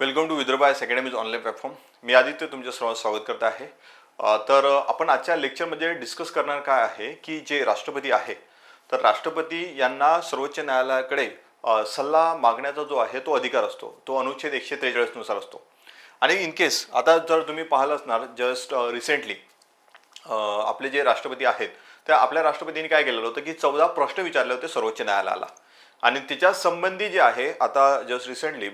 Welcome to Vidarbha IAS academy's online platform. मी आदित्य तुमच्या सर्वांचं स्वागत करत आहे. तर आपण आजच्या लेक्चरमध्ये डिस्कस करणार काय आहे की जे राष्ट्रपती आहे तर राष्ट्रपती यांना सर्वोच्च न्यायालयाकडे सल्ला मागण्याचा जो आहे तो अधिकार असतो. तो अनुच्छेद एकशे त्रेचाळीसनुसार असतो. आणि इन केस आता जर तुम्ही पाहिलं असणार जस्ट रिसेंटली आपले जे राष्ट्रपती आहेत त्या आपल्या राष्ट्रपतींनी काय केलेलं होतं की चौदा प्रश्न विचारले होते सर्वोच्च न्यायालयाला. आणि त्याच्या संबंधी जे आहे आता जस्ट रिसेंटली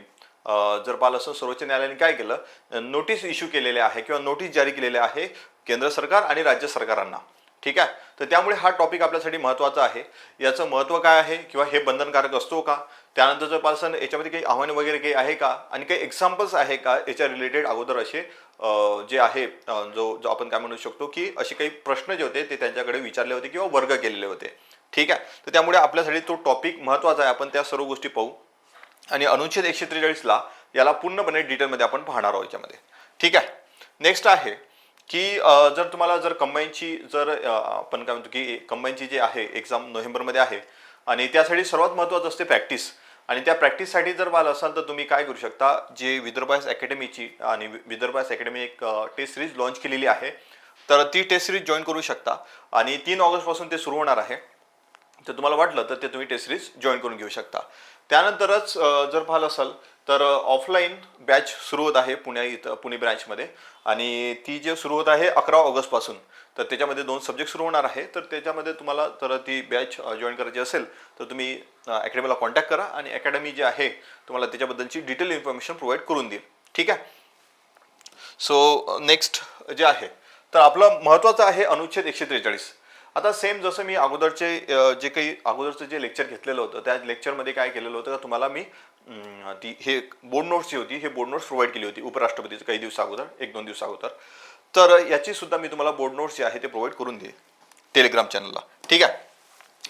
जर पाहिलं असं सर्वोच्च न्यायालयाने काय केलं? नोटीस इश्यू केलेले आहे किंवा नोटीस जारी केलेले आहे केंद्र सरकार आणि राज्य सरकारांना. ठीक आहे? तर त्यामुळे हा टॉपिक आपल्यासाठी महत्त्वाचा आहे. याचं महत्त्व काय आहे? किंवा हे बंधनकारक असतो का? त्यानंतर जर पासन याच्यामध्ये काही आव्हाने वगैरे काही आहे का? आणि काही एक्झाम्पल्स आहे का? याच्या रिलेटेड अगोदर असे जे आहे जो जो आपण काय म्हणू शकतो की असे काही प्रश्न जे होते ते त्यांच्याकडे विचारले होते किंवा वर्ग केलेले होते. ठीक आहे? तर त्यामुळे आपल्यासाठी तो टॉपिक महत्त्वाचा आहे. आपण त्या सर्व गोष्टी पाहू. आणि अनुच्छेद एकशे त्रेचाळीसला याला पूर्णपणे डिटेलमध्ये आपण पाहणार आहोत याच्यामध्ये. ठीक आहे? नेक्स्ट आहे की जर तुम्हाला जर कंबाईनची जर आपण काय म्हणतो की कंबाईनची जी आहे एक्झाम नोव्हेंबरमध्ये आहे आणि त्यासाठी सर्वात महत्त्वाचं असते प्रॅक्टिस आणि त्या प्रॅक्टिससाठी जर पाहिलं असाल तर तुम्ही काय करू शकता? जे विदर्भास अकॅडमीची आणि विदर्भास अकॅडमी एक टेस्ट सिरीज लॉन्च केलेली आहे. तर ती टेस्ट सिरीज जॉईन करू शकता. आणि तीन ऑगस्टपासून ते सुरू होणार आहे. तर तुम्हाला वाटलं तर ते तुम्ही टेस्ट सिरीज जॉईन करून घेऊ शकता. त्यानंतरच जर पाहिलं असाल तर ऑफलाईन बॅच सुरू होत आहे पुण्या इथं पुणे ब्रँचमध्ये आणि ती जे सुरू होत आहे अकरा ऑगस्टपासून तर त्याच्यामध्ये दोन सब्जेक्ट सुरू होणार आहे. तर त्याच्यामध्ये तुम्हाला जर ती बॅच जॉईन करायची असेल तर तुम्ही अकॅडमीला कॉन्टॅक्ट करा आणि अकॅडमी जी आहे तुम्हाला त्याच्याबद्दलची डिटेल इन्फॉर्मेशन प्रोव्हाइड करून देईल. ठीक आहे? सो नेक्स्ट जे आहे तर आपलं महत्त्वाचं आहे अनुच्छेद एकशे त्रेचाळीस. आता सेम जसं मी अगोदरचे जे काही अगोदरचं जे लेक्चर घेतलेलं होतं त्या लेक्चरमध्ये काय केलेलं होतं का तुम्हाला मी ती हे बोर्ड नोट्स जी होती हे बोर्ड नोट्स प्रोव्हाइड केली होती उपराष्ट्रपतीचं काही दिवसा अगोदर एक दोन दिवसा अगोदर. तर याची सुद्धा मी तुम्हाला बोर्ड नोट्स जे आहे ते प्रोव्हाइड करून देईल टेलिग्राम चॅनलला ठीक आहे?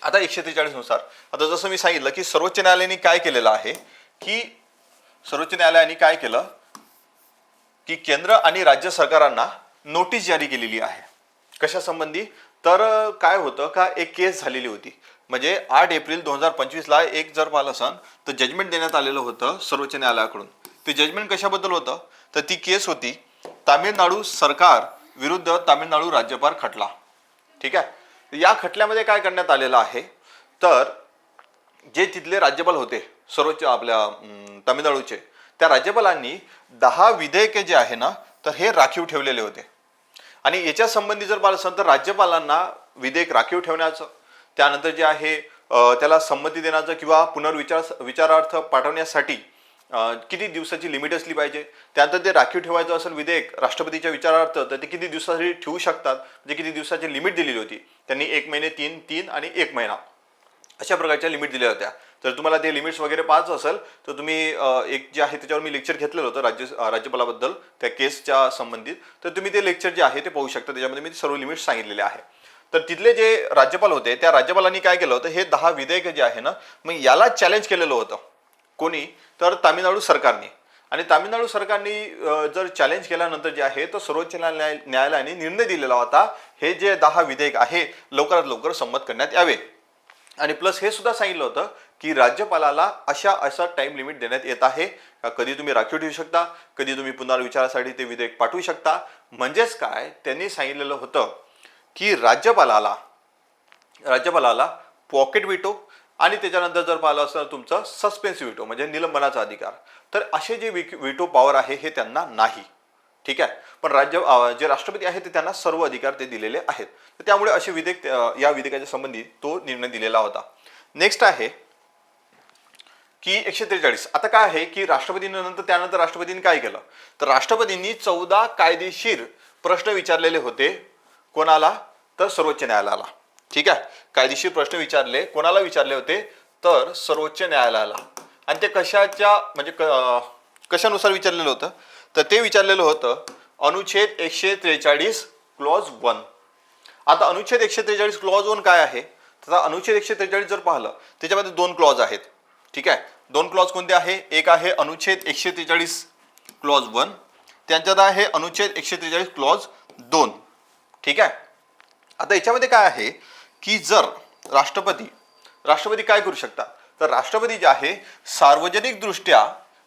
आता एकशे त्रेचाळीसनुसार आता जसं मी सांगितलं की सर्वोच्च न्यायालयाने काय केलेलं आहे की सर्वोच्च न्यायालयाने काय केलं की केंद्र आणि राज्य सरकारांना नोटीस जारी केलेली आहे. कशा संबंधी तर काय होतं का एक केस झालेली होती. म्हणजे आठ एप्रिल दोन हजार पंचवीसला एक जर पाहिलं असन तर जजमेंट देण्यात आलेलं होतं सर्वोच्च न्यायालयाकडून. ते जजमेंट कशाबद्दल होतं? तर ती केस होती तामिळनाडू सरकार विरुद्ध तामिळनाडू राज्यपाल खटला. ठीक आहे? या खटल्यामध्ये काय करण्यात आलेलं आहे? तर जे तिथले राज्यपाल होते सर्वोच्च आपल्या तामिळनाडूचे त्या राज्यपालांनी दहा विधेयके जे आहे ना तर हे राखीव ठेवलेले होते. आणि याच्या संबंधी जर पाहिलं असेल तर राज्यपालांना विधेयक राखीव ठेवण्याचं त्यानंतर जे आहे त्याला संमती देण्याचं किंवा पुनर्विचार विचारार्थ पाठवण्यासाठी किती दिवसाची लिमिट असली पाहिजे? त्यानंतर ते राखीव ठेवायचं असेल विधेयक राष्ट्रपतीच्या विचारार्थ तर ते किती दिवसासाठी ठेवू शकतात? म्हणजे किती दिवसाची लिमिट दिलेली होती? त्यांनी एक महिने तीन तीन आणि एक महिना. अशा प्रकारच्या लिमिट दिल्या होत्या. तर तुम्हाला ते लिमिट्स वगैरे पाहायचं असेल तर तुम्ही एक जे आहे त्याच्यावर मी लेक्चर घेतलेलं होतं राज्य राज्यपालाबद्दल त्या केसच्या संबंधित. तर तुम्ही ते लेक्चर जे आहे ते पाहू शकता. त्याच्यामध्ये मी सर्व लिमिट्स सांगितलेले आहे. तर तिथले जे राज्यपाल होते त्या राज्यपालांनी काय केलं होतं? हे दहा विधेयक जे आहे ना मग याला चॅलेंज केलेलं होतं. कोणी? तर तामिळनाडू सरकारने. आणि तामिळनाडू सरकारने जर चॅलेंज केल्यानंतर जे आहे तर सर्वोच्च न्यायालय न्यायालयाने निर्णय दिलेला होता. हे जे दहा विधेयक आहे लवकरात लवकर संमत करण्यात यावे. आणि प्लस हे सुद्धा सांगितलं होतं की राज्यपालाला अशा असा टाइम लिमिट देण्यात येत आहे. कधी तुम्ही राखीव ठेवू शकता कधी तुम्ही पुनर्विचारासाठी ते विधेयक पाठवू शकता. म्हणजेच काय त्यांनी सांगितलेलं होतं की राज्यपालाला राज्यपालाला पॉकेट विटो आणि त्याच्यानंतर जर पाहिलं असं तुमचं सस्पेन्स विटो म्हणजे निलंबनाचा अधिकार तर असे जे विक विटो पॉवर आहे हे त्यांना नाही. ठीक आहे? पण राज्य जे राष्ट्रपती आहेत ते त्यांना सर्व अधिकार ते दिलेले आहेत. तर त्यामुळे असे विधेयक या विधेयकाच्या संबंधी तो निर्णय दिलेला होता. नेक्स्ट आहे की एकशे त्रेचाळीस आता काय आहे की राष्ट्रपतींनंतर त्यानंतर राष्ट्रपतींनी काय केलं? तर राष्ट्रपतींनी चौदा कायदेशीर प्रश्न विचारलेले होते कोणाला? तर सर्वोच्च न्यायालयाला. ठीक आहे? कायदेशीर प्रश्न विचारले कोणाला विचारले होते? तर सर्वोच्च न्यायालयाला. आणि ते कशाच्या म्हणजे कशानुसार विचारलेलं होतं? तर ते विचारलेलं होतं अनुच्छेद एकशे त्रेचाळीस क्लॉज वन आता अनुच्छेद एकशे त्रेचाळीस क्लॉज वन काय आहे? तर अनुच्छेद एकशे त्रेचाळीस जर पाहिलं त्याच्यामध्ये दोन क्लॉज आहेत. ठीक आहे? दोन क्लॉज कोणते आहे? एक आहे अनुच्छेद एकशे त्रेचाळीस क्लॉज वन त्यांच्यात आहे अनुच्छेद एकशे त्रेचाळीस क्लॉज दोन. ठीक आहे? आता याच्यामध्ये काय आहे की जर राष्ट्रपती राष्ट्रपती काय करू शकतात? तर राष्ट्रपती जे आहे सार्वजनिकदृष्ट्या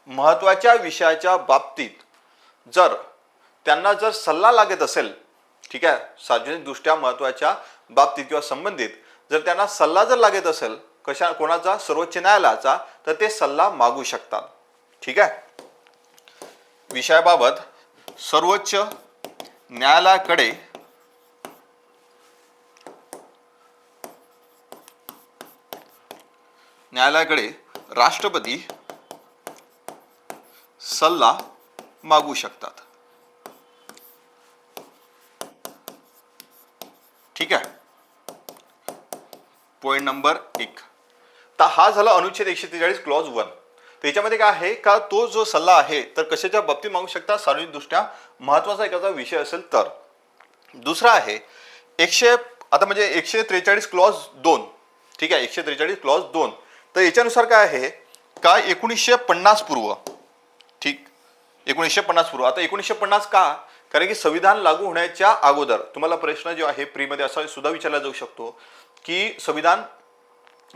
महत्त्वाच्या विषयाच्या बाबतीत जर त्यांना जर सल्ला लागत असेल ठीक आहे? सार्वजनिकदृष्ट्या महत्त्वाच्या बाबतीत किंवा संबंधित जर त्यांना सल्ला जर लागत असेल कशा कोणाचा? सर्वोच्च न्यायालयाचा. तर ते सल्ला मागू शकतात. ठीक आहे? विषयाबाबत सर्वोच्च न्यायालयाकडे न्यायालयाकडे राष्ट्रपती सल्ला मागू शकतात. ठीक आहे? पॉइंट नंबर एक. तर हा झाला अनुच्छेद एकशे त्रेचाळीस क्लॉज वन तर याच्यामध्ये काय आहे? का तो जो सल्ला आहे तर कशाच्या बाबतीत मागू शकता? सार्वजनिकदृष्ट्या महत्त्वाचा एखादा विषय असेल तर. दुसरा आहे एकशे आता म्हणजे एकशे त्रेचाळीस क्लॉज दोन. ठीक आहे? एकशे त्रेचाळीस क्लॉज दोन. तर याच्यानुसार काय आहे? का एकोणीसशे पन्नास पूर्व. ठीक? एकोणीसशे पन्नास पूर्व. आता एकोणीसशे पन्नास का? कारण की संविधान लागू होण्याच्या अगोदर तुम्हाला प्रश्न जो आहे प्रीमध्ये असा सुद्धा विचारला जाऊ शकतो की संविधान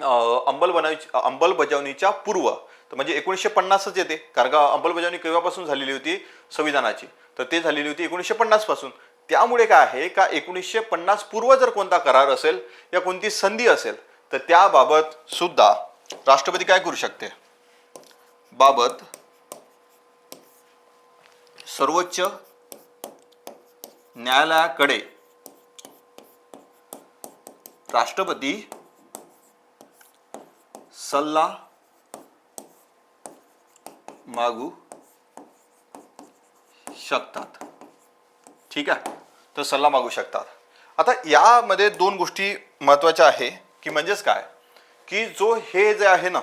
अंमलबनावी अंमलबजावणीच्या पूर्व तर म्हणजे एकोणीसशे पन्नासच येते कारण का अंमलबजावणी केव्हापासून झालेली होती? संविधानाची. तर ते झालेली होती एकोणीसशे पन्नासपासून. त्यामुळे काय आहे का एकोणीसशे पन्नास पूर्व जर कोणता करार असेल या कोणती संधी असेल तर त्याबाबत सुद्धा राष्ट्रपती काय करू शकते? बाबत सर्वोच्च न्यायालयाकडे राष्ट्रपती सल्ला मागू शकतात. ठीक आहे? तर सल्ला मागू शकतात. आता यामध्ये दोन गोष्टी महत्त्वाच्या आहे की म्हणजेच काय? की जो हे जे आहे ना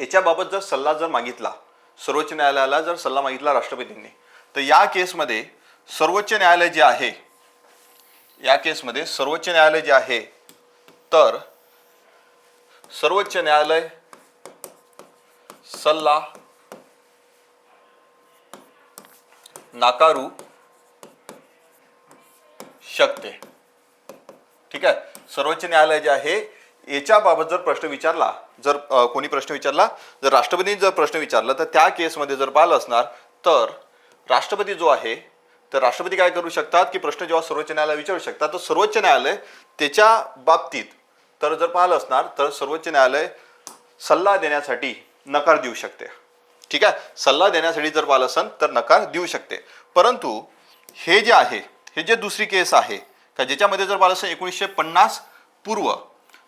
याच्याबाबत जर सल्ला जर मागितला सर्वोच्च न्यायालयाला जर सल्ला मागितला राष्ट्रपतींनी तर या केसमध्ये सर्वोच्च न्यायालय जे आहे या केसमध्ये सर्वोच्च न्यायालय जे आहे तर सर्वोच्च न्यायालय सल्ला नाकारू शकते. ठीक आहे? सर्वोच्च न्यायालय जे आहे याच्याबाबत जर प्रश्न विचारला जर कोणी प्रश्न विचारला जर राष्ट्रपतींनी जर प्रश्न विचारला तर त्या केसमध्ये जर पाहिलं असणार तर राष्ट्रपती जो आहे तर राष्ट्रपती काय करू शकतात की प्रश्न जेव्हा सर्वोच्च न्यायालय विचारू शकतात तर सर्वोच्च न्यायालय त्याच्या बाबतीत तर जर पाहिलं असणार तर सर्वोच्च न्यायालय सल्ला देण्यासाठी नकार देऊ शकते. ठीक आहे? सल्ला देण्यासाठी जर पाहिलं असेल तर नकार देऊ शकते. परंतु हे जे आहे हे जे दुसरी केस आहे का ज्याच्यामध्ये जर पाहिलं असेल एकोणीसशे पन्नास पूर्व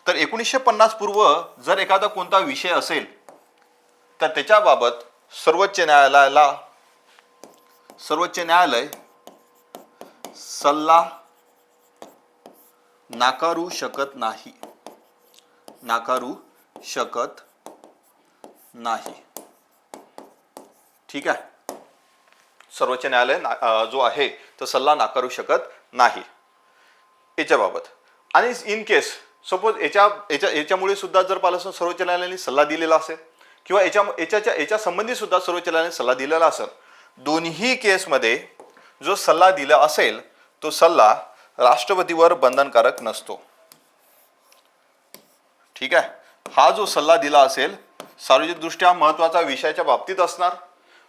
तर एकोणीसशे पन्नास पूर्व जर एखादा कोणता विषय असेल तर त्याच्याबाबत सर्वोच्च न्यायालयाला सर्वोच्च न्यायालय सल्ला नाकारू शकत नाही. नाकारू शकत नाही. ठीक आहे? सर्वोच्च न्यायालय ना- जो आहे तो सल्ला नाकारू शकत नाही. याच्याबाबत. आणि इन केस सपोज याच्या याच्या याच्यामुळे सुद्धा जर पाहिलं सर्वोच्च न्यायालयाने सल्ला दिलेला असेल किंवा याच्या याच्याच्या याच्या संबंधी सुद्धा सर्वोच्च न्यायालयाने सल्ला दिलेला असेल दोन्ही केसमध्ये जो सल्ला दिला असेल तो सल्ला राष्ट्रपतीवर बंधनकारक नसतो. ठीक आहे? हा जो सल्ला दिला असेल सार्वजनिकदृष्ट्या महत्त्वाचा विषयाच्या बाबतीत असणार.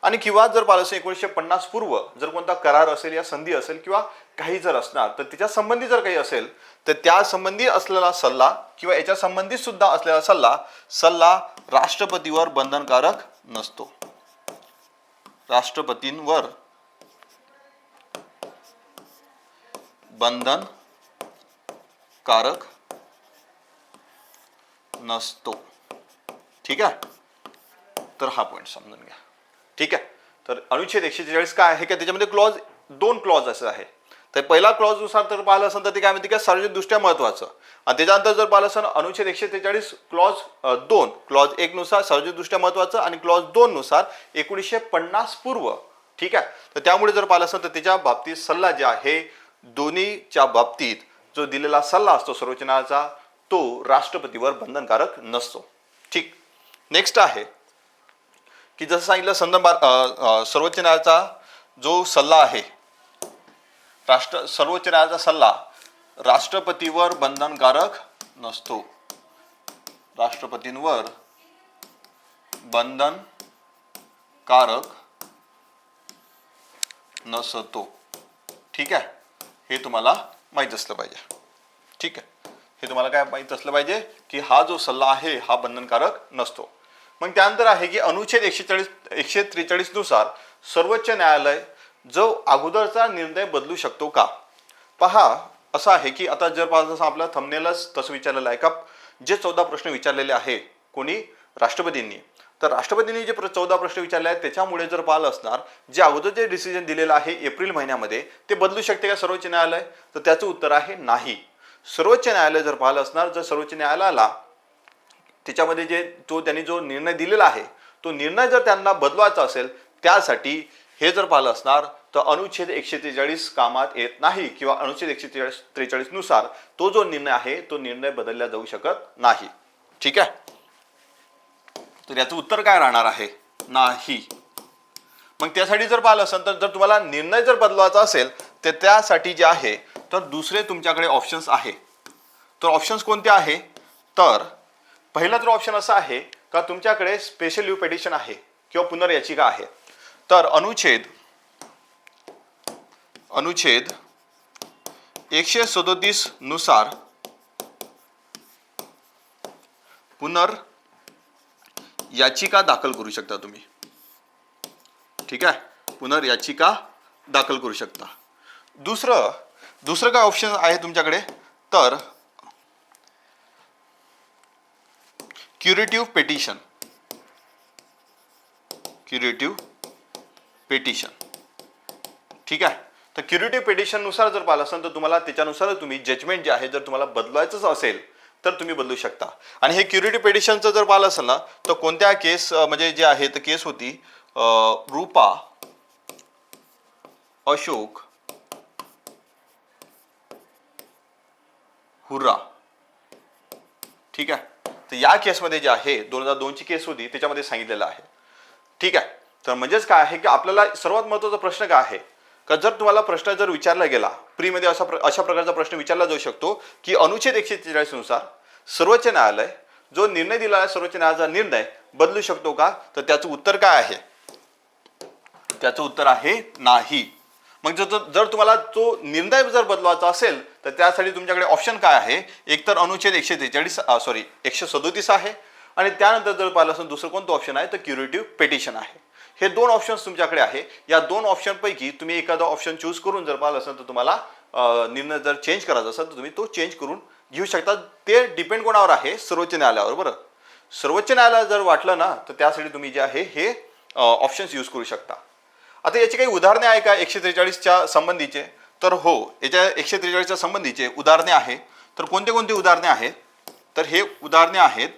आणि किंवा जर पाहिलं असेल एकोणीसशे पन्नास पूर्व जर कोणता करार असेल या संधी असेल किंवा काही जर असणार तर त्याच्या संबंधी जर काही असेल तर त्या संबंधी असलेला सल्ला किंवा याच्या संबंधित सुद्धा असलेला सल्ला सल्ला राष्ट्रपतीवर बंधनकारक नसतो. राष्ट्रपतींवर बंधन कारक नसतो. ठीक आहे? तर हा पॉईंट समजून घ्या. ठीक आहे? तर अनुच्छेद एकशे चाळीस काय आहे? का त्याच्यामध्ये क्लॉज दोन क्लॉज असे आहे. तर पहिला क्लॉजनुसार पाहिलं असेल तर ते काय म्हणते का सार्वजनिकदृष्ट्या महत्वाचं आणि त्याच्यानंतर जर पाहिलं असेल अनुच्छेद एकशे त्रेचाळीस क्लॉज दोन क्लॉज एक नुसार सार्वजनिकदृष्ट्या महत्वाचं आणि क्लॉज दोन नुसार एकोणीसशे पन्नास पूर्व. ठीक आहे? तर त्यामुळे जर पाहिलं असेल तर त्याच्या बाबतीत सल्ला जे आहे दोन्हीच्या बाबतीत जो दिलेला सल्ला असतो सर्वोच्च न्यायालयाचा तो राष्ट्रपतीवर बंधनकारक नसतो. ठीक. नेक्स्ट आहे की जसं सांगितलं संदर्भ सर्वोच्च न्यायालयाचा जो सल्ला आहे राष्ट्र सर्वोच्च न्यायालयाचा सल्ला राष्ट्रपतीवर बंधनकारक नसतो. राष्ट्रपतींवर बंधनकारक नसतो. ठीक आहे? हे तुम्हाला माहीत असलं पाहिजे. ठीक आहे? हे तुम्हाला काय माहीत असलं पाहिजे की हा जो सल्ला आहे हा बंधनकारक नसतो. मग त्यानंतर आहे की अनुच्छेद एकशे चाळीस एकशे त्रेचाळीसनुसार सर्वोच्च न्यायालय जो अगोदरचा निर्णय बदलू शकतो का? पहा असं आहे की आता जर पाहत जसं आपल्या थंबनेलच तसं विचारलेलं आहे का? जे चौदा प्रश्न विचारलेले आहे कोणी? राष्ट्रपतींनी. तर राष्ट्रपतींनी जे प्र चौदा प्रश्न विचारले आहेत त्याच्यामुळे जर पाहिलं असणार जे अगोदर जे डिसिजन दिलेलं आहे एप्रिल महिन्यामध्ये ते बदलू शकते का सर्वोच्च न्यायालय? तर त्याचं उत्तर आहे नाही. सर्वोच्च न्यायालय जर पाहिलं असणार जर सर्वोच्च न्यायालयाला त्याच्यामध्ये जे तो त्यांनी जो निर्णय दिलेला आहे तो निर्णय जर त्यांना बदलवायचा असेल त्यासाठी हे जर पाहिलं असणार तर अनुच्छेद एकशे त्रेचाळीस कामात येत नाही किंवा अनुच्छेद एकशे त्रेचाळीस त्रेचाळीसनुसार तो जो निर्णय आहे तो निर्णय बदलला जाऊ शकत नाही. ठीक आहे? तर याचं उत्तर काय राहणार आहे? नाही. मग त्यासाठी जर पाहिलं असेल तर जर तुम्हाला निर्णय जर बदलवायचा असेल तर त्यासाठी जे आहे तर दुसरे तुमच्याकडे ऑप्शन्स आहे. तर ऑप्शन्स कोणते आहे? तर पहिला तर ऑप्शन असा आहे का तुमच्याकडे स्पेशल यू पेटिशन आहे किंवा पुनर्याचिका आहे. तर अनुच्छेद अनुच्छेद एकशे सदोतीसनुसार पुनर याचिका दाखल करू शकता तुम्ही. ठीक आहे? पुनर याचिका दाखल करू शकता. दुसरं दुसरं काय ऑप्शन आहे तुमच्याकडे? तर क्युरेटिव्ह पेटिशन क्युरेटिव्ह पेटिशन ठीक आहे? तर क्युरेटिव्ह पेटिशननुसार जर पाहिलं असेल तर तुम्हाला त्याच्यानुसार तुम्ही जजमेंट जे आहे जर तुम्हाला बदलायचंच असेल तर तुम्ही बदलू शकता. आणि हे क्युरेटिव्ह पेटिशनचं जर पाहिलं असेल ना तर कोणत्या केस म्हणजे जे आहे तर केस होती रूपा अशोक हुर्रा. ठीक आहे? तर या केसमध्ये जे आहे दोन हजार दोनची केस होती त्याच्यामध्ये सांगितलेलं आहे. ठीक आहे? तर म्हणजेच काय आहे की आपल्याला सर्वात महत्त्वाचा प्रश्न काय आहे? का जर तुम्हाला प्रश्न जर विचारला गेला प्रीमध्ये असा प्र अशा प्रकारचा प्रश्न विचारला जाऊ शकतो की अनुच्छेद एकशे नुसार सर्वोच्च न्यायालय जो निर्णय दिला आहे सर्वोच्च न्यायालयाचा निर्णय बदलू शकतो का? तर त्याचं उत्तर काय आहे? त्याचं उत्तर आहे नाही. मग जर जर तुम्हाला तो निर्णय जर बदलवायचा असेल तर त्यासाठी तुमच्याकडे ऑप्शन काय आहे? एकतर अनुच्छेद एकशे त्रेचाळीस सॉरी एकशे सदोतीस आहे. आणि त्यानंतर जर पाहिलं असेल दुसरं कोणतं ऑप्शन आहे तर क्युरेटिव्ह पेटिशन आहे. हे दोन ऑप्शन्स तुमच्याकडे आहे. या दोन ऑप्शनपैकी तुम्ही एखादा ऑप्शन चूज करून जर पाहिलं असेल तर तुम्हाला निर्णय जर चेंज करायचा असेल तर तुम्ही तो चेंज करून घेऊ शकता. ते डिपेंड कोणावर आहे? सर्वोच्च न्यायालयावर बरं. सर्वोच्च न्यायालय जर वाटलं ना तर त्यासाठी तुम्ही जे आहे हे ऑप्शन्स यूज करू शकता. आता याची काही उदाहरणे आहे का एकशे त्रेचाळीसच्या संबंधीचे? तर हो याच्या एकशे त्रेचाळीसच्या संबंधीचे उदाहरणे आहे. तर कोणते कोणते उदाहरणे आहेत? तर हे उदाहरणे आहेत.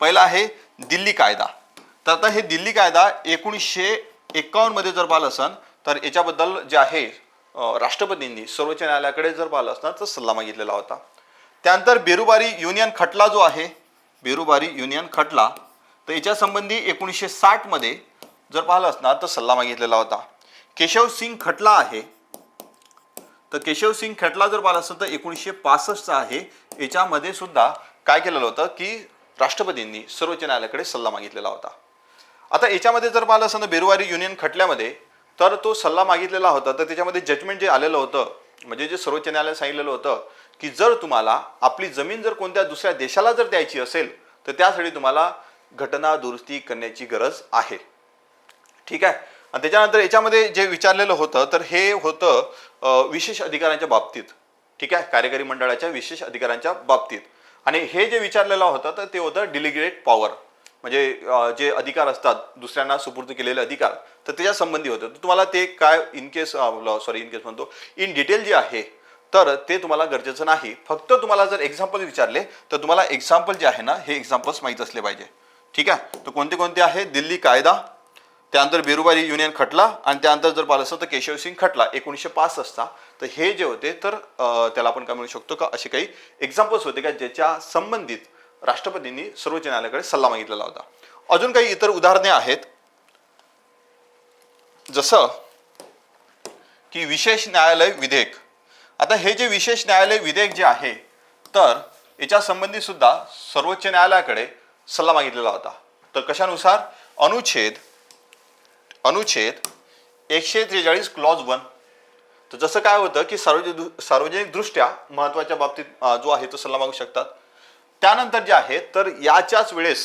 पहिलं आहे दिल्ली कायदा. तर आता हे दिल्ली कायदा एकोणीसशे एकावन्नमध्ये जर पाहिलं असन तर याच्याबद्दल जे आहे राष्ट्रपतींनी सर्वोच्च न्यायालयाकडे जर पाहिलं असणार तर सल्ला मागितलेला होता. त्यानंतर बेरुबारी युनियन खटला जो आहे बेरुबारी युनियन खटला तर याच्या संबंधी एकोणीसशे साठमध्ये जर पाहिलं असणार तर सल्ला मागितलेला होता. केशव सिंग खटला आहे. तर केशव सिंग खटला जर पाहिला असेल तर एकोणीसशे पासष्टचा आहे. याच्यामध्ये सुद्धा काय केलेलं होतं की राष्ट्रपतींनी सर्वोच्च न्यायालयाकडे सल्ला मागितलेला होता. आता याच्यामध्ये जर पाहिलं असेल तर बेरुवारी युनियन खटल्यामध्ये तर तो सल्ला मागितलेला होता. तर त्याच्यामध्ये जजमेंट जे आलेलं होतं म्हणजे जे सर्वोच्च न्यायालय सांगितलेलं होतं की जर तुम्हाला आपली जमीन जर कोणत्या दुसऱ्या देशाला जर द्यायची असेल तर त्यासाठी तुम्हाला घटना दुरुस्ती करण्याची गरज आहे. ठीक आहे? आणि त्याच्यानंतर याच्यामध्ये जे विचारलेलं होतं तर हे होतं विशेष अधिकारांच्या बाबतीत. ठीक आहे? कार्यकारी मंडळाच्या विशेष अधिकारांच्या बाबतीत. आणि हे जे विचारलेलं होतं तर ते होतं डिलिगेट पॉवर म्हणजे जे अधिकार असतात दुसऱ्यांना सुपूर्द केलेले अधिकार तर त्याच्या संबंधी होतं. तर तुम्हाला ते काय in case sorry in case म्हणतो इन डिटेल जे आहे तर ते तुम्हाला गरजेचं नाही. फक्त तुम्हाला जर एक्झाम्पल विचारले तर तुम्हाला एक्झाम्पल जे आहे ना हे एक्झाम्पल्स माहीत असले पाहिजे. ठीक आहे? तर कोणते कोणते आहे? दिल्ली कायदा त्यानंतर बिरुबारी युनियन खटला आणि त्यानंतर जर पाहिलं असतं तर केशवसिंग खटला एकोणीसशे पासष्टचा तर हे जे होते तर त्याला आपण काय म्हणू शकतो का? असे काही एक्झाम्पल्स होते का ज्याच्या संबंधित राष्ट्रपतींनी सर्वोच्च न्यायालयाकडे सल्ला मागितलेला होता. अजून काही इतर उदाहरणे आहेत. जसं की विशेष न्यायालय विधेयक. आता हे जे विशेष न्यायालय विधेयक जे आहे तर याच्या संबंधी सुद्धा सर्वोच्च न्यायालयाकडे सल्ला मागितलेला होता. तर कशानुसार? अनुच्छेद अनुच्छेद एकशे त्रेचाळीस क्लॉज वन तर जसं काय होतं की सार्वजनिक सार्वजनिकदृष्ट्या महत्त्वाच्या बाबतीत जो आहे तो सल्ला मागू शकतात. त्यानंतर जे आहे तर याच्याच वेळेस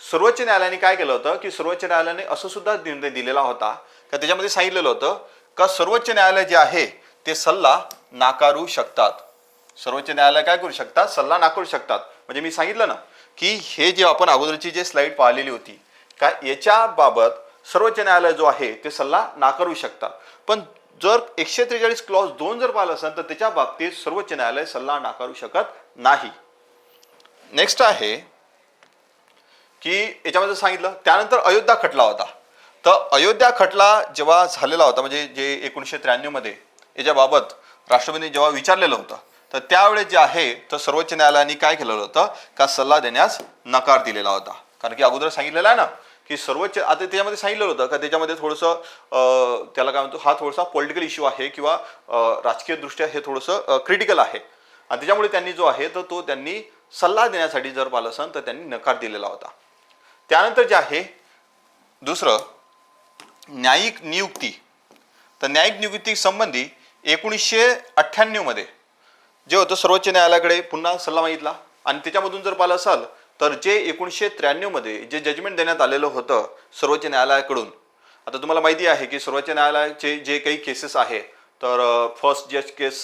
सर्वोच्च न्यायालयाने काय केलं होतं की सर्वोच्च न्यायालयाने असं सुद्धा निर्णय दिलेला होता का त्याच्यामध्ये सांगितलेलं होतं का सर्वोच्च न्यायालय जे आहे ते सल्ला नाकारू शकतात. सर्वोच्च न्यायालय काय करू शकतात? सल्ला नाकारू शकतात. म्हणजे मी सांगितलं ना की हे जे आपण अगोदरची जे स्लाइड पाहिलेली होती का याच्याबाबत सर्वोच्च न्यायालय जो आहे ते सल्ला नाकारू शकतात. पण जर एकशे त्रेचाळीस क्लॉज दोन जर पाहिलं असेल तर त्याच्या बाबतीत सर्वोच्च न्यायालय सल्ला नाकारू शकत नाही. नेक्स्ट आहे की याच्यामध्ये सांगितलं त्यानंतर अयोध्या खटला होता. तर अयोध्या खटला जेव्हा झालेला होता म्हणजे जे एकोणीसशे त्र्याण्णवमध्ये याच्याबाबत राष्ट्रपतींनी जेव्हा विचारलेलं होतं तर त्यावेळेस जे आहे तर सर्वोच्च न्यायालयाने काय केलेलं होतं का सल्ला देण्यास नकार दिलेला होता. कारण की अगोदर सांगितलेलं आहे ना की सर्वोच्च आता त्याच्यामध्ये सांगितलेलं होतं का त्याच्यामध्ये थोडंसं त्याला काय म्हणतो हा थोडासा पॉलिटिकल इश्यू आहे किंवा राजकीयदृष्ट्या हे थोडंसं क्रिटिकल आहे. आणि त्याच्यामुळे त्यांनी जो आहे तर तो त्यांनी सल्ला देण्यासाठी जर पाहिलं असेल तर त्यांनी नकार दिलेला होता. त्यानंतर जे आहे दुसरं न्यायिक नियुक्ती. तर न्यायिक नियुक्ती संबंधी एकोणीसशे अठ्ठ्याण्णवमध्ये जे होतं सर्वोच्च न्यायालयाकडे पुन्हा सल्ला मागितला. आणि त्याच्यामधून जर पाहिलं असाल तर जे एकोणीसशे त्र्याण्णवमध्ये जे जजमेंट देण्यात आलेलं होतं सर्वोच्च न्यायालयाकडून आता तुम्हाला माहिती आहे की सर्वोच्च न्यायालयाचे जे काही केसेस आहे तर फर्स्ट जज केस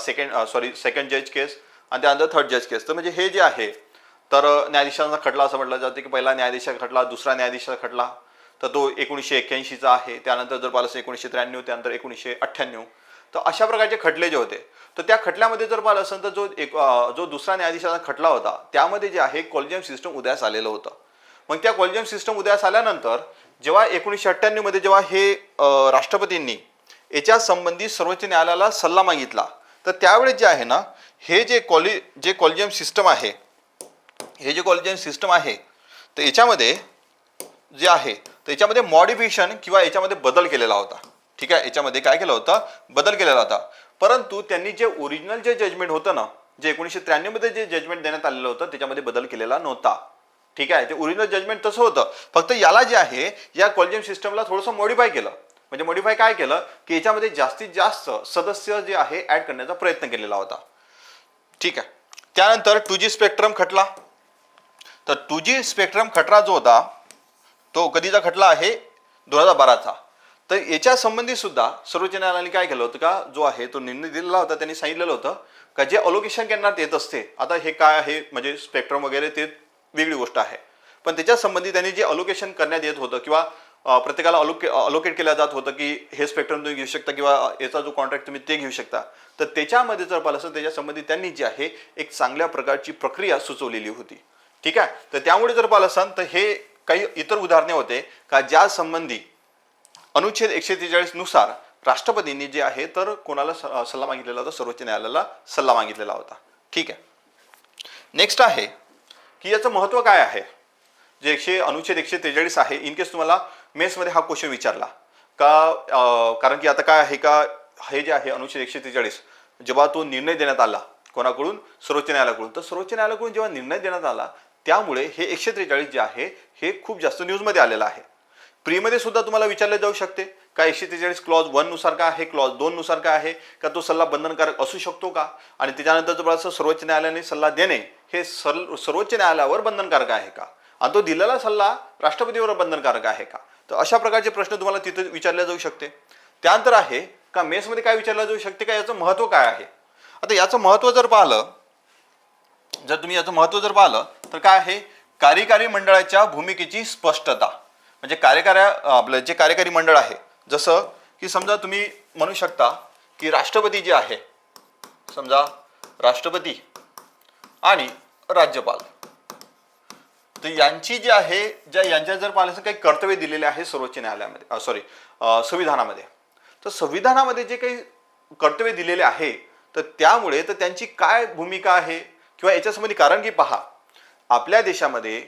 सेकंड सॉरी सेकंड जज केस आणि त्यानंतर थर्ड जज केस तर म्हणजे हे जे आहे तर न्यायाधीशांचा खटला असं म्हटलं जातं की पहिला न्यायाधीशाचा खटला दुसरा न्यायाधीशाचा खटला. तर तो एकोणीसशे एक्क्याऐंशीचा आहे त्यानंतर जर पाहिलं असेल एकोणीसशे त्र्याण्णव त्यानंतर एकोणीसशे अठ्ठ्याण्णव. तर अशा प्रकारचे खटले जे होते तर त्या खटल्यामध्ये जर पाहिलं असेल तर जो एक जो दुसरा न्यायाधीशाचा खटला होता त्यामध्ये जे आहे कॉलेजियम सिस्टम उदयास आलेलं होतं. मग त्या कॉलेजियम सिस्टम उदयास आल्यानंतर जेव्हा एकोणीसशे अठ्ठ्याण्णवमध्ये जेव्हा हे राष्ट्रपतींनी याच्या संबंधी सर्वोच्च न्यायालयाला सल्ला मागितला तर त्यावेळेस जे आहे ना हे जे कॉलि जे कॉलेजियम सिस्टम आहे हे जे कॉलेजियम सिस्टम आहे तर याच्यामध्ये जे आहे तर याच्यामध्ये मॉडिफिकेशन किंवा याच्यामध्ये बदल केलेला होता. ठीक आहे? याच्यामध्ये काय केलं होतं? बदल केलेला होता. परंतु त्यांनी जे ओरिजिनल जे जजमेंट होतं ना जे एकोणीसशे त्र्याण्णवमध्ये जे जजमेंट देण्यात आलेलं होतं त्याच्यामध्ये बदल केलेला नव्हता. ठीक आहे? ते ओरिजिनल जजमेंट तसं होतं. फक्त याला जे आहे या कॉलेजियम सिस्टमला थोडंसं मॉडिफाय केलं. म्हणजे मॉडिफाय काय केलं? की याच्यामध्ये जास्तीत जास्त सदस्य जे आहे ऍड करण्याचा प्रयत्न केलेला होता. ठीक आहे? त्यानंतर टू जी स्पेक्ट्रम खटला. तर टू जी स्पेक्ट्रम खटला जो होता तो कधीचा खटला आहे? दोन हजार बाराचा. तर याच्या संबंधी सुद्धा सर्वोच्च न्यायालयाने काय केलं होतं का जो आहे तो निर्णय दिलेला होता त्यांनी सांगितलेलं होतं का जे अलोकेशन त्यांना येत असते आता हे काय आहे म्हणजे स्पेक्ट्रम वगैरे ते वेगळी गोष्ट आहे. पण त्याच्या संबंधी त्यांनी जे अलोकेशन करण्यात येत होतं किंवा प्रत्येकाला अलोके अलोकेट केलं जात होतं की हे स्पेक्ट्रम तुम्ही घेऊ शकता किंवा याचा जो कॉन्ट्रॅक्ट तुम्ही ते घेऊ शकता. तर त्याच्यामध्ये जर पाहिलं असेल त्याच्यासंबंधी त्यांनी जी आहे एक चांगल्या प्रकारची प्रक्रिया सुचवलेली होती. ठीक आहे? तर त्यामुळे जर पाहिलं असाल तर हे काही इतर उदाहरणे होते का ज्या संबंधी अनुच्छेद एकशे त्रेचाळीसनुसार राष्ट्रपतींनी जे आहे तर कोणाला स- सल्ला मागितलेला होता? सर्वोच्च न्यायालयाला सल्ला मागितलेला होता. ठीक आहे. नेक्स्ट आहे की याचं महत्त्व काय आहे? जे एकशे अनुच्छेद एकशे त्रेचाळीस आहे. इन केस तुम्हाला मेन्समध्ये हा क्वेश्चन विचारला का कारण की आता काय आहे का हे जे आहे अनुच्छेद एकशे त्रेचाळीस जेव्हा तो निर्णय देण्यात आला कोणाकडून? सर्वोच्च न्यायालयाकडून. तर सर्वोच्च न्यायालयाकडून जेव्हा निर्णय देण्यात आला त्यामुळे हे एकशे त्रेचाळीस जे आहे हे खूप जास्त न्यूजमध्ये आलेलं आहे. प्रीमध्ये सुद्धा तुम्हाला विचारले जाऊ शकते. का एकशे त्रेचाळीस क्लॉज वननुसार आहे? क्लॉज दोन नुसार आहे? का तो सल्ला बंधनकारक असू शकतो का? आणि त्याच्यानंतर तुम्हाला सर्वोच्च न्यायालयाने सल्ला देणे हे सर्व सर्वोच्च न्यायालयावर बंधनकारक आहे का? आणि तो दिलेला सल्ला राष्ट्रपतीवर बंधनकारक आहे का? तर अशा प्रकारचे प्रश्न तुम्हाला तिथे विचारले जाऊ शकते. त्यानंतर आहे का मेसमध्ये काय विचारलं जाऊ शकते? का याचं महत्त्व काय आहे? आता याचं महत्त्व जर पाहिलं जर तुम्ही याचं महत्त्व जर पाहिलं तर काय आहे? कार्यकारी मंडळाच्या भूमिकेची स्पष्टता. म्हणजे कार्यकारी आपलं जे कार्यकारी मंडळ आहे जसं की समजा तुम्ही म्हणू शकता की राष्ट्रपती जे आहे समजा राष्ट्रपती आणि राज्यपाल तर यांची जी आहे ज्या यांच्या जर पाहिलं काही कर्तव्य दिलेले आहे सर्वोच्च न्यायालयामध्ये सॉरी संविधानामध्ये तर संविधानामध्ये जे काही कर्तव्य दिलेले आहे तर त्यामुळे तर त्यांची काय भूमिका आहे किंवा याच्यासंबंधी कारण की पहा आपल्या देशामध्ये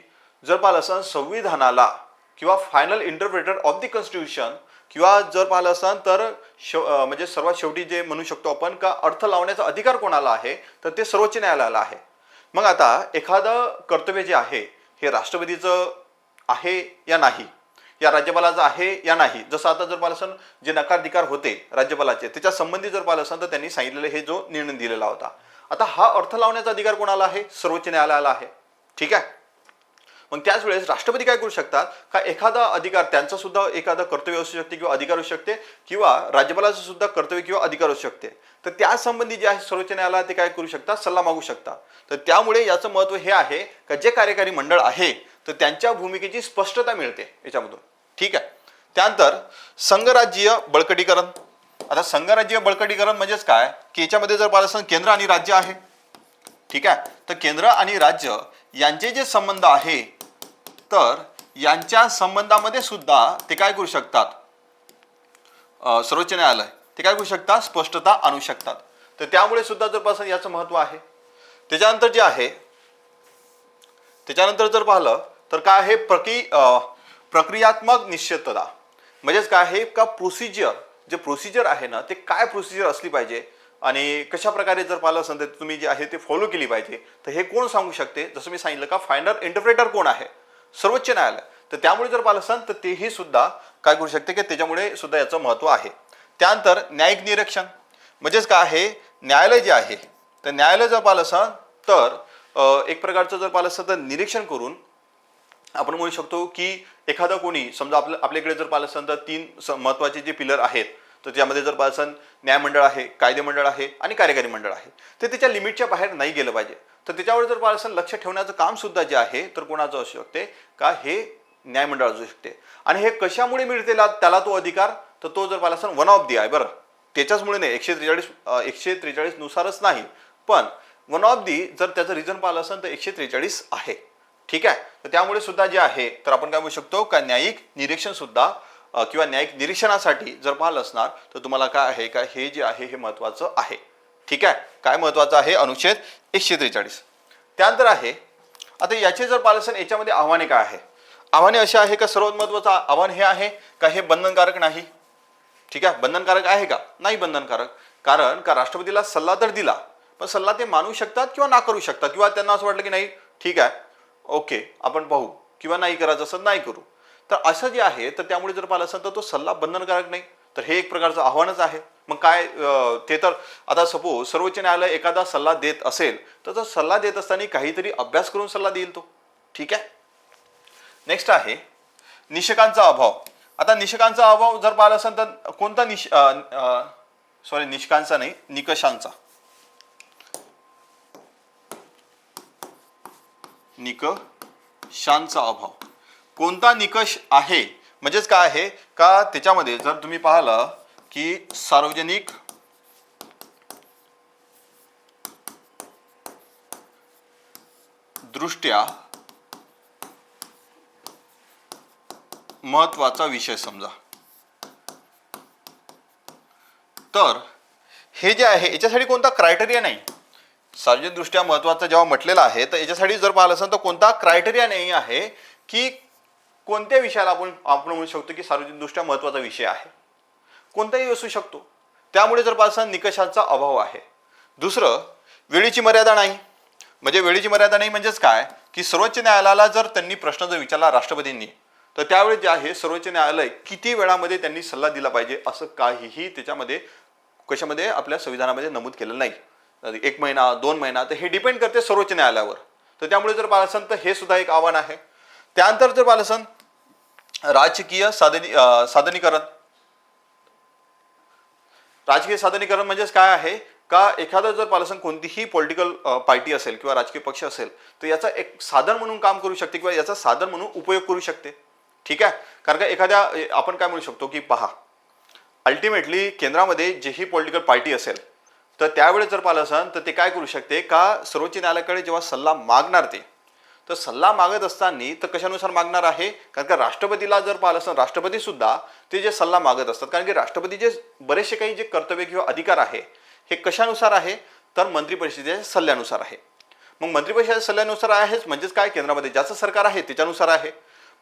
जर पाहिलं असं संविधानाला किंवा final interpreter of the constitution किंवा जर पाहिलं असाल तर शेव म्हणजे सर्वात शेवटी जे म्हणू शकतो आपण का अर्थ लावण्याचा अधिकार कोणाला आहे तर ते सर्वोच्च न्यायालयाला आहे. मग आता एखादं कर्तव्य जे आहे हे राष्ट्रपतीचं आहे या नाही या राज्यपालाचं आहे या नाही जसं आता जर पाहिलं असेल जे नकार अधिकार होते राज्यपालाचे त्याच्या संबंधी जर पाहिलं असेल तर त्यांनी सांगितलेले हे जो निर्णय दिलेला होता. आता हा अर्थ लावण्याचा अधिकार कोणाला आहे? सर्वोच्च न्यायालयाला आहे. ठीक आहे? मग त्याच वेळेस राष्ट्रपती काय करू शकतात? का एखादा अधिकार त्यांचा सुद्धा एखादा कर्तव्य असू शकते किंवा अधिकार असू शकते किंवा राज्यपालाचं सुद्धा कर्तव्य किंवा अधिकार असू शकते. तर त्यासंबंधी जे आहे सर्वोच्च न्यायालयात ते काय करू शकतात? सल्ला मागू शकतात. तर त्यामुळे याचं महत्त्व हे आहे का जे कार्यकारी मंडळ आहे तर त्यांच्या भूमिकेची स्पष्टता मिळते याच्यामधून. ठीक आहे? त्यानंतर संघराज्यीय बळकटीकरण. आता संघराज्यीय बळकटीकरण म्हणजेच काय? की याच्यामध्ये जर पाहिलं असं केंद्र आणि राज्य आहे. ठीक आहे? तर केंद्र आणि राज्य यांचे जे संबंध आहे तर यांच्या संबंधामध्ये सुद्धा ते काय करू शकतात? सर्वोच्च न्यायालय. ते काय करू शकतात? स्पष्टता आणू शकतात. तर त्यामुळे सुद्धा जर पासून याचं महत्त्व आहे त्याच्यानंतर जे आहे त्याच्यानंतर जर पाहिलं तर काय आहे? प्रकि प्रक्रियात्मक निश्चितता. म्हणजेच काय आहे? का प्रोसिजर जे प्रोसिजर आहे ना ते काय प्रोसिजर असली पाहिजे? आणि कशा प्रकारे जर पाहिलं असेल तर तुम्ही जे आहे ते फॉलो केली पाहिजे. तर हे कोण सांगू शकते? जसं मी सांगितलं का फायनल इंटरप्रेटर कोण आहे? सर्वोच्च न्यायालय. तर त्यामुळे जर पाहिलं असेल तर तेही सुद्धा काय करू शकते की त्याच्यामुळे सुद्धा याचं महत्त्व आहे. त्यानंतर न्यायिक निरीक्षण. म्हणजेच काय आहे? न्यायालय जे आहे तर न्यायालय जर पाहिलं असेल तर एक प्रकारचं जर पाहिलं असेल तर निरीक्षण करून आपण म्हणू शकतो की एखादा कोणी समजा आपलं आपल्याकडे जर पाहिलं असेल तर तीन स- महत्त्वाचे जे पिलर आहेत तर त्यामध्ये जर पाहिलं असेल न्यायमंडळ आहे कायदे मंडळ आहे आणि कार्यकारी मंडळ आहे. तर त्याच्या लिमिटच्या बाहेर नाही गेलं पाहिजे. तर त्याच्यावर जर पाहिलं असेल लक्ष ठेवण्याचं काम सुद्धा जे आहे तर कोणाचं असू शकते का? हे न्यायमंडळ असू शकते. आणि हे कशामुळे मिळते त्याला तो अधिकार तर तो जर पालसन वन ऑफ दी आहे बरं. त्याच्याचमुळे नाही एकशे त्रेचाळीस एकशे त्रेचाळीस नुसारच नाही. पण वन ऑफ दी जर त्याचं रिझन पाहिलं असेल तर एकशे त्रेचाळीस आहे. ठीक आहे? तर त्यामुळे सुद्धा जे आहे तर आपण काय म्हणू शकतो का? न्यायिक निरीक्षण सुद्धा किंवा न्यायिक निरीक्षणासाठी जर पाहिलं असणार तर तुम्हाला काय आहे का? हे जे आहे हे महत्वाचं आहे. ठीक आहे? काय महत्त्वाचं आहे? अनुच्छेद एकशे त्रेचाळीस. त्यानंतर आहे आता याचे जर पाहिलं असेल याच्यामध्ये आव्हाने काय आहे? आव्हाने असे आहे का सर्वात महत्त्वाचं आव्हान हे आहे का हे बंधनकारक नाही? ठीक आहे? बंधनकारक आहे का? नाही बंधनकारक. कारण का राष्ट्रपतीला सल्ला तर दिला पण सल्ला ते मानू शकतात किंवा नाकारू शकतात? किंवा त्यांना असं वाटलं की नाही ठीक आहे ओके आपण पाहू. किंवा नाही करायचं असं नाही करू. तर असं जे आहे तर त्यामुळे जर पाहिलं असेल तर तो सल्ला बंधनकारक नाही. तर हे एक प्रकारचं आव्हानच आहे. मग काय ते तर आता सपोज सर्वोच्च न्यायालय एखादा सल्ला देत असेल तर तो सल्ला देत असताना काहीतरी अभ्यास करून सल्ला देईल तो. ठीक आहे? नेक्स्ट आहे निषकांचा अभाव. आता निषकांचा अभाव जर पाहिला असेल तर कोणता निश सॉरी निष्कांचा नाही निकषांचा. निकषांचा अभाव. कोणता निकष आहे? म्हणजेच काय आहे? का त्याच्यामध्ये जर तुम्ही पाहिलं की सार्वजनिक दृष्ट्या महत्त्वाचा विषय समजा. तर हे जे आहे याच्यासाठी कोणता क्रायटेरिया नाही? सार्वजनिकदृष्ट्या महत्वाचं जेव्हा म्हटलेलं आहे तर याच्यासाठी जर पाहिलं असेल तर कोणता क्रायटेरिया नाही आहे की कोणत्या विषयाला आपण आपण म्हणू शकतो की सार्वजनिकदृष्ट्या महत्त्वाचा विषय आहे. कोणताही असू शकतो. त्यामुळे जर पाहिलं निकषांचा अभाव आहे. दुसरं वेळेची मर्यादा नाही. म्हणजे वेळेची मर्यादा नाही म्हणजेच काय? की सर्वोच्च न्यायालयाला जर त्यांनी प्रश्न जर विचारला राष्ट्रपतींनी तर त्यावेळी जे आहे सर्वोच्च न्यायालय किती वेळामध्ये त्यांनी सल्ला दिला पाहिजे असं काहीही त्याच्यामध्ये कशामध्ये आपल्या संविधानामध्ये नमूद केलं नाही. एक महिना दोन महिना तर हे डिपेंड करते सर्वोच्च न्यायालयावर. तर त्यामुळे जर बालसन तर हे सुद्धा एक आव्हान आहे. त्यानंतर जर बालसन राजकीय साधनी साधनीकरण राजकीय साधनीकरण म्हणजेच काय आहे? का एखादं जर पालसन कोणतीही पॉलिटिकल पार्टी असेल किंवा राजकीय पक्ष असेल तर याचा एक साधन म्हणून काम करू शकते किंवा याचा साधन म्हणून उपयोग करू शकते. ठीक आहे? कारण का एखाद्या ए, आपण काय म्हणू शकतो की पहा अल्टिमेटली केंद्रामध्ये जेही पॉलिटिकल पार्टी असेल तर त्यावेळेस जर पाहिलं असेल तर ते काय करू शकते? का सर्वोच्च न्यायालयाकडे जेव्हा सल्ला मागणार ते तर सल्ला मागत असताना तर कशानुसार मागणार आहे? कारण का राष्ट्रपतीला जर पाहिलं असेल राष्ट्रपती सुद्धा ते जे सल्ला मागत असतात कारण की राष्ट्रपतीचे बरेचसे काही जे कर्तव्य किंवा अधिकार आहे हे कशानुसार आहे? तर मंत्रिपरिषदेच्या सल्ल्यानुसार आहे. मग मंत्रिपरिषदेच्या सल्ल्यानुसार आहेच म्हणजेच काय? केंद्रामध्ये ज्याचं सरकार आहे त्याच्यानुसार आहे.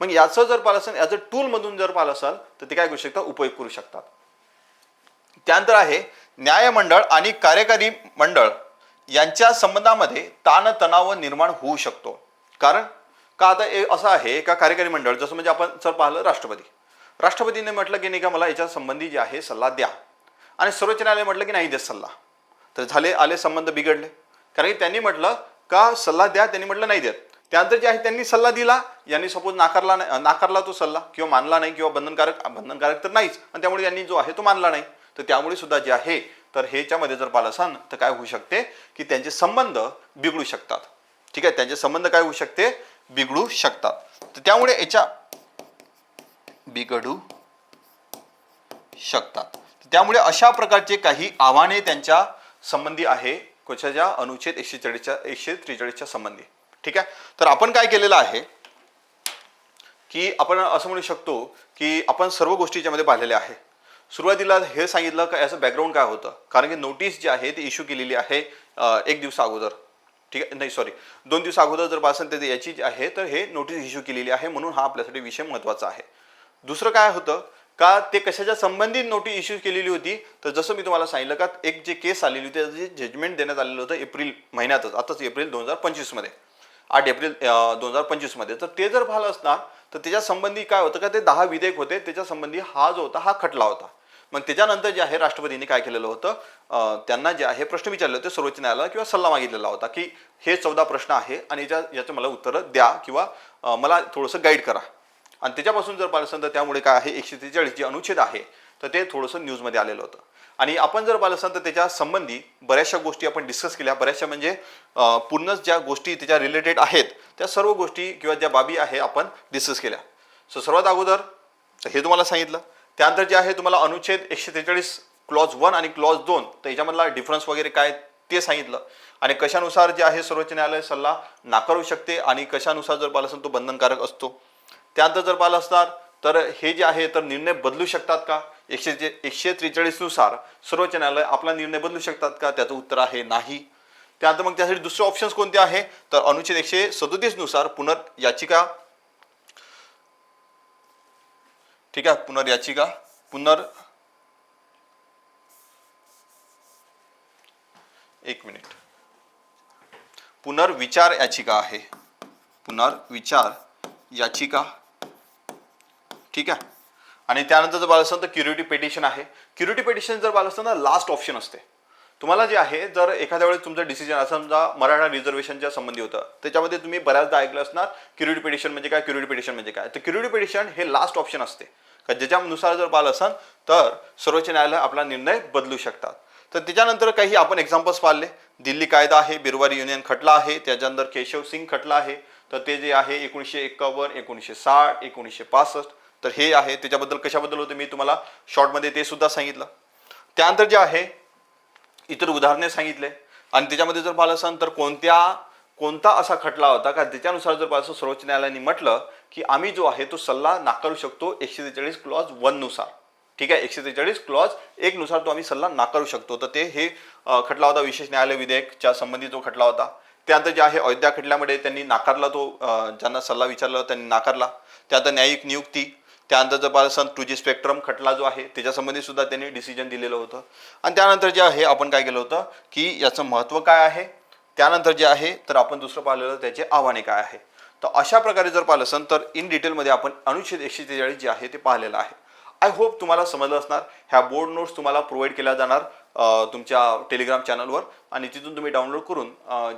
मग याचं जर पाहिलं असेल याचं टूलमधून जर पाहिलं असेल तर ते काय करू शकतात? उपयोग करू शकतात. त्यानंतर आहे न्यायमंडळ आणि कार्यकारी मंडळ यांच्या संबंधामध्ये ताणतणाव निर्माण होऊ शकतो. कारण का आता असं आहे का कार्यकारी मंडळ जसं म्हणजे आपण जर पाहिलं राष्ट्रपती. राष्ट्रपतीने म्हटलं की नाही का मला याच्या संबंधी जे आहे सल्ला द्या. आणि सर्वोच्च न्यायालय म्हटलं की नाही देत सल्ला. तर झाले आले संबंध बिघडले. कारण की त्यांनी म्हटलं का सल्ला द्या त्यांनी म्हटलं नाही देत. त्यानंतर जे आहे त्यांनी सल्ला दिला. यांनी सपोज नाकारला नाही नाकारला तो सल्ला किंवा मानला नाही किंवा बंधनकारक बंधनकारक तर नाहीच. आणि त्यामुळे यांनी जो आहे तो मानला नाही. तर त्यामुळे सुद्धा जे आहे तर ह्याच्यामध्ये जर पाहिलं असाल तर काय होऊ शकते की त्यांचे संबंध बिघडू शकतात. ठीक आहे त्यांचे संबंध काय होऊ शकते? बिघडू शकतात. तर त्यामुळे याच्या बिघडू शकतात. त्यामुळे अशा प्रकारचे काही आव्हाने त्यांच्या संबंधी आहे कशाच्या अनुच्छेद एकशे चाळीसच्या एकशे त्रेचाळीसच्या संबंधी. ठीक आहे? तर आपण काय केलेलं आहे की आपण असं म्हणू शकतो की आपण सर्व गोष्टी याच्यामध्ये पाहिलेल्या आहे. सुरुवातीला हे सांगितलं का याचं बॅकग्राऊंड काय होतं? कारण की नोटीस जी आहे ती इश्यू केलेली आहे एक दिवसा अगोदर. ठीक आहे? नाही सॉरी दोन दिवस अगोदर जर बासन ते याची जी आहे तर हे नोटीस इश्यू केलेली आहे म्हणून हा आपल्यासाठी विषय महत्त्वाचा आहे. दुसरं काय होतं? का ते कशाच्या संबंधित नोटीस इश्यू केलेली होती? तर जसं मी तुम्हाला सांगितलं का एक जे केस आलेली होती त्याचं जे जजमेंट देण्यात आलेलं होतं एप्रिल महिन्यातच आताच एप्रिल दोन हजार पंचवीसमध्ये आठ एप्रिल दोन हजार पंचवीसमध्ये तर ते जर पाहिलं असणार तर त्याच्या संबंधी काय होतं का ते दहा विधेयक होते त्याच्या संबंधी हा जो होता हा खटला होता. मग त्याच्यानंतर जे आहे राष्ट्रपतींनी काय केलेलं होतं? त्यांना जे आहे प्रश्न विचारले होते सर्वोच्च न्यायालयाला किंवा सल्ला मागितलेला होता की हे चौदा प्रश्न आहे आणि याच्या याचं मला उत्तरं द्या किंवा मला थोडंसं गाईड करा. आणि त्याच्यापासून जर पाहिलं असेल तर त्यामुळे काय आहे एकशे त्रेचाळीस जे अनुच्छेद आहे तर ते थोडंसं न्यूजमध्ये आलेलं होतं. आणि आपण जर पाहिलं असाल तर त्याच्या संबंधी बऱ्याचशा गोष्टी आपण डिस्कस केल्या बऱ्याचशा म्हणजे पूर्णच ज्या गोष्टी त्याच्या रिलेटेड आहेत त्या सर्व गोष्टी किंवा ज्या बाबी आहे आपण डिस्कस केल्या. सो सर्वात अगोदर हे तुम्हाला सांगितलं. त्यानंतर जे आहे तुम्हाला अनुच्छेद एकशे त्रेचाळीस क्लॉज वन आणि क्लॉज दोन तर याच्यामधला डिफरन्स वगैरे काय ते सांगितलं. आणि कशानुसार जे आहे सर्वोच्च न्यायालय सल्ला नाकारू शकते आणि कशानुसार जर पाहिलं असेल तो बंधनकारक असतो. त्यानंतर जर पाहिलं असणार तर हे जे आहे तर निर्णय बदलू शकतात का? एकशे जे एकशे त्रेचाळीसनुसार सर्वोच्च न्यायालय आपला निर्णय बदलू शकतात का? त्याचं उत्तर आहे नाही. त्यानंतर मग त्यासाठी दुसरे ऑप्शन्स कोणते आहे? तर अनुच्छेद एकशे सदोतीसनुसार पुनर्याचिका ठीक आहे पुनर्याचिका पुनर एक मिनिट. पुनर्विचार याचिका आहे. पुनर्विचार याचिका. ठीक आहे? आणि त्यानंतर जर पाहिलं असेल तर क्युरिटी पेटिशन आहे. क्युरिटी पेटिशन जर पाहिलं असताना लास्ट ऑप्शन असते तुम्हाला जे आहे जर एखाद्या वेळेस तुमचं डिसिजन असं समजा मराठा रिझर्वेशनच्या संबंधी होतं त्याच्यामध्ये तुम्ही बऱ्याचदा ऐकलं असणार क्युरिटी पिटिशन म्हणजे काय क्युरिटी पिटिशन म्हणजे काय. तर क्युरिटी पिटिशन हे लास्ट ऑप्शन असते. का ज्याच्यानुसार जर पाहिलं असेल तर सर्वोच्च न्यायालय आपला निर्णय बदलू शकतात. तर त्याच्यानंतर काही आपण एक्झाम्पल्स पाहिले. दिल्ली कायदा आहे बिरवारी युनियन खटला आहे त्याच्यानंतर केशव सिंग खटला आहे. तर ते जे आहे एकोणीसशे एक्कावन्न एकोणीसशे साठ एकोणीसशे पासष्ट. तर हे आहे त्याच्याबद्दल कशाबद्दल होतं मी तुम्हाला शॉर्टमध्ये ते सुद्धा सांगितलं. त्यानंतर जे आहे इतर उदाहरणे सांगितले. आणि त्याच्यामध्ये जर पाहिलं असाल तर कोणत्या कोणता असा खटला होता? का त्याच्यानुसार जर पाहिलं सर्वोच्च न्यायालयाने म्हटलं की आम्ही जो आहे तो सल्ला नाकारू शकतो एकशे त्रेचाळीस क्लॉज वननुसार ठीक आहे? एकशे त्रेचाळीस क्लॉज एक नुसार तो आम्ही सल्ला नाकारू शकतो. तर ते हे खटला होता विशेष न्यायालय विधेयकच्या संबंधी जो खटला होता. त्यानंतर जे आहे अयोध्या खटल्यामध्ये त्यांनी नाकारला तो ज्यांना सल्ला विचारला त्यांनी नाकारला. त्यानंतर न्यायिक नियुक्ती त्यानंतर जर पाहिलं सन टू जी स्पेक्ट्रम खटला जो आहे त्याच्यासंबंधी सुद्धा त्यांनी डिसिजन दिलेलं होतं. आणि त्यानंतर जे आहे आपण काय केलं होतं की याचं महत्त्व काय आहे? त्यानंतर जे आहे तर आपण दुसरं पाहिलेलं त्याचे आव्हाने काय आहे? तर अशा प्रकारे जर पाहिलं असेल तर इन डिटेलमध्ये आपण अनुच्छेद एकशे तेचाळीस जे आहे ते पाहिलेलं आहे. आय होप तुम्हाला समजलं असणार. ह्या बोर्ड नोट्स तुम्हाला प्रोव्हाइड केल्या जाणार. तुमच्या टेलिग्राम चॅनलवर आणि तिथून तुम्ही डाउनलोड करून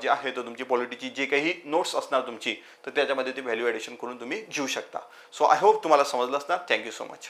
जे आहे तर तुमची पॉलिटीची जे काही नोट्स असणार तुमची तर त्याच्यामध्ये ते व्हॅल्यू ॲडिशन करून तुम्ही घेऊ शकता. सो आय होप तुम्हाला समजलं असणार. Thank you so much